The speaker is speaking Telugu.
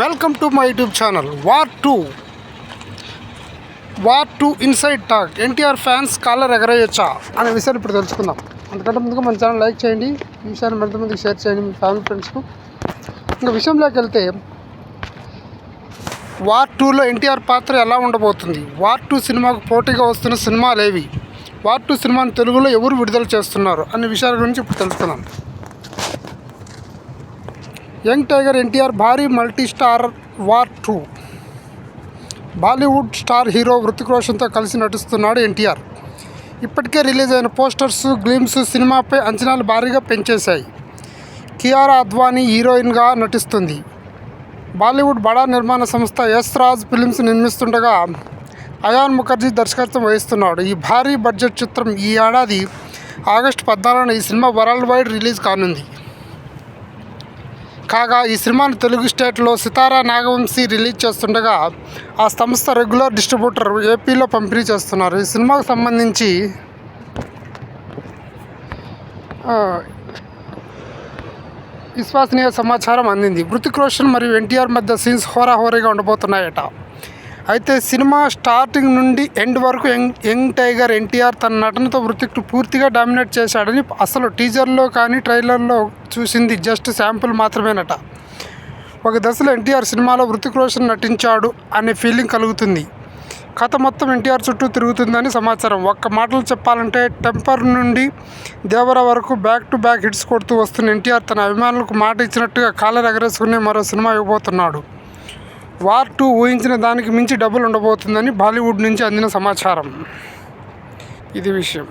Welcome to my YouTube channel War two. War two inside talk. NTR fans collar ఎగరేయచ్చా అనే విషయాన్ని ఇప్పుడు తెలుసుకుందాం. అందుకంటే ముందుగా మన ఛానల్ లైక్ చేయండి ఈ విషయాన్ని మరింత మందికి షేర్ చేయండి మీ ఫ్యామిలీ ఫ్రెండ్స్కు. ఇంకా విషయంలోకి వెళ్తే వార్ టూలో ఎన్టీఆర్ పాత్ర ఎలా ఉండబోతుంది? వార్ టూ సినిమాకు పోటీగా వస్తున్న సినిమాలు ఏవి వార్ టూ సినిమాను తెలుగులో ఎవరు విడుదల చేస్తున్నారు? అనే విషయాల గురించి ఇప్పుడు తెలుసుకుందాం. యంగ్ టైగర్ ఎన్టీఆర్ భారీ multi star War two. Bollywood star hero Hrithik రోషన్తో కలిసి నటిస్తున్నాడు ఎన్టీఆర్. ఇప్పటికే రిలీజ్ అయిన పోస్టర్స్ గ్లిమ్స్ సినిమాపై అంచనాలు భారీగా పెంచేశాయి. కియారా అద్వానీ హీరోయిన్గా నటిస్తుంది. బాలీవుడ్ బడా నిర్మాణ సంస్థ ఎస్ రాజ్ ఫిలిమ్స్ నిర్మిస్తుండగా అయాన్ ముఖర్జీ దర్శకత్వం వహిస్తున్నాడు. ఈ భారీ బడ్జెట్ చిత్రం ఈ ఏడాది ఆగస్టు పద్నాలుగున ఈ సినిమా వరల్డ్ వైడ్ రిలీజ్ కానుంది. కాగా ఈ సినిమాను తెలుగు స్టేట్లో సితారా నాగవంశీ రిలీజ్ చేస్తుండగా ఆ సంస్థ రెగ్యులర్ డిస్ట్రిబ్యూటర్ ఏపీలో పంపిణీ చేస్తున్నారు. ఈ సినిమాకు సంబంధించి విశ్వసనీయ సమాచారం అందింది. హృతిక్ రోషన్ మరియు ఎన్టీఆర్ మధ్య సీన్స్ హోరాహోరీగా ఉండబోతున్నాయట. అయితే సినిమా స్టార్టింగ్ నుండి ఎండ్ వరకు యంగ్ యంగ్ టైగర్ ఎన్టీఆర్ తన నటనతో వృత్తికి పూర్తిగా డామినేట్ చేశాడని అసలు టీజర్లో కానీ ట్రైలర్లో చూసింది జస్ట్ శాంపుల్ మాత్రమేనట. ఒక దశలో ఎన్టీఆర్ సినిమాలో వృతిక్ రోషన్ నటించాడు అనే ఫీలింగ్ కలుగుతుంది. కథ మొత్తం ఎన్టీఆర్ చుట్టూ తిరుగుతుందని సమాచారం. ఒక్క మాటలు చెప్పాలంటే టెంపర్ నుండి దేవర వరకు బ్యాక్ టు బ్యాక్ హిట్స్ కొడుతూ వస్తున్న ఎన్టీఆర్ తన అభిమానులకు మాట ఇచ్చినట్టుగా కాలర్ ఎగరేసుకునే మరో సినిమా ఇవ్వబోతున్నాడు. వార్ టూ ఊహించిన దానికి మించి డబ్బులు ఉండబోతుందని బాలీవుడ్ నుంచి అందిన సమాచారం. ఇది విషయం.